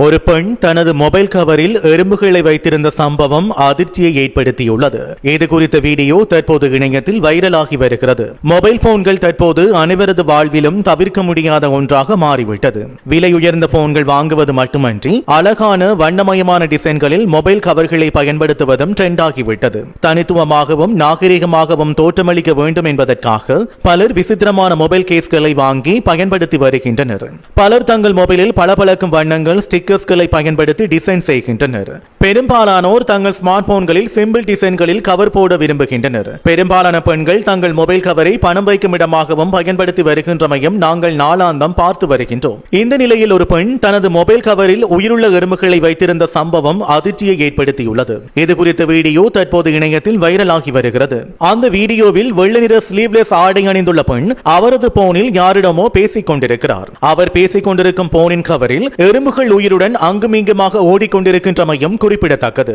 ஒரு பெண் தனது மொபைல் கவரில் எறும்புகளை வைத்திருந்த சம்பவம் அதிர்ச்சியை ஏற்படுத்தியுள்ளது. இது குறித்த வீடியோ தற்போது இணையத்தில் வைரலாகி வருகிறது. மொபைல் போன்கள் தற்போது அனைவரது வாழ்விலும் தவிர்க்க முடியாத ஒன்றாக மாறிவிட்டது. விலை உயர்ந்த போன்கள் வாங்குவது மட்டுமன்றி அழகான வண்ணமயமான டிசைன்களில் மொபைல் கவர்களை பயன்படுத்துவதும் ட்ரெண்ட் ஆகிவிட்டது தனித்துவமாகவும் நாகரிகமாகவும் தோற்றமளிக்க வேண்டும் என்பதற்காக பலர் விசித்திரமான மொபைல் கேஸ்களை வாங்கி பயன்படுத்தி வருகின்றனர். பலர் தங்கள் மொபைலில் பளபளக்கும் வண்ணங்கள் ஸ்டிக்கர்ஸ்களை பயன்படுத்தி டிசைன் செய்கின்றனர். பெரும்பாலானோர் தங்கள் ஸ்மார்ட் போன்களில் சிம்பிள் டிசைன்களில் கவர் போட விரும்புகின்றனர். பெரும்பாலான பெண்கள் தங்கள் மொபைல் கவரை பணம் வைக்கும் இடமாகவும் பயன்படுத்தி வருகின்றமையும் நாங்கள் நாளாந்தம் பார்த்து வருகின்றோம். இந்த நிலையில் ஒரு பெண் தனது மொபைல் கவரில் உயிருள்ள எறும்புகளை வைத்திருந்த சம்பவம் அதிர்ச்சியை ஏற்படுத்தியுள்ளது. இது குறித்த வீடியோ தற்போது இணையத்தில் வைரலாகி வருகிறது. அந்த வீடியோவில் வெள்ளை நிற ஸ்லீவ்லெஸ் ஆடை அணிந்துள்ள பெண் அவரது போனில் யாரிடமோ பேசிக் கொண்டிருக்கிறார் அவர் பேசிக் கொண்டிருக்கும் போனின் கவரில் எறும்புகள் உயிருள்ள உயிருடன் அங்குமிங்குமாக ஓடிக்கொண்டிருக்கின்றமையும் குறிப்பிடத்தக்கது.